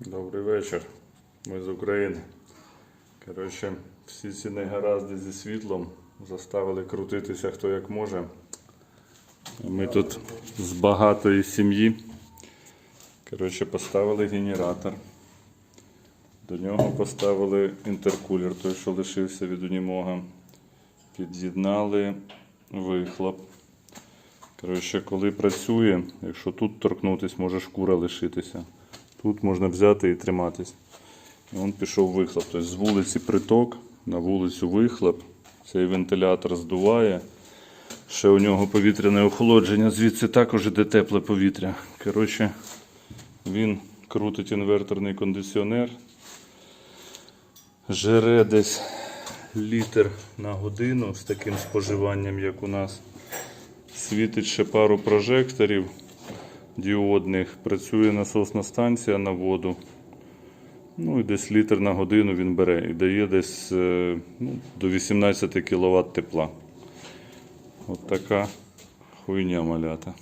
Добрий вечір. Ми з України. Коротше, всі ці негаразди зі світлом заставили крутитися хто як може. Ми тут з багатої сім'ї. Коротше, поставили генератор. До нього поставили інтеркулер, той, що лишився від унімога. Під'єднали вихлоп. Коротше, коли працює, якщо тут торкнутись, може шкура лишитися. Тут можна взяти і триматись. Він пішов вихлоп. Тобто з вулиці приток, на вулицю вихлоп. Цей вентилятор здуває. Ще у нього повітряне охолодження, звідси також іде тепле повітря. Коротше, він крутить інверторний кондиціонер. Жере десь літр на годину з таким споживанням, як у нас. Світить ще пару прожекторів діодних. Працює насосна станція на воду. Ну і десь літр на годину він бере і дає десь е, ну, до 18 кВт тепла. От така хуйня малята.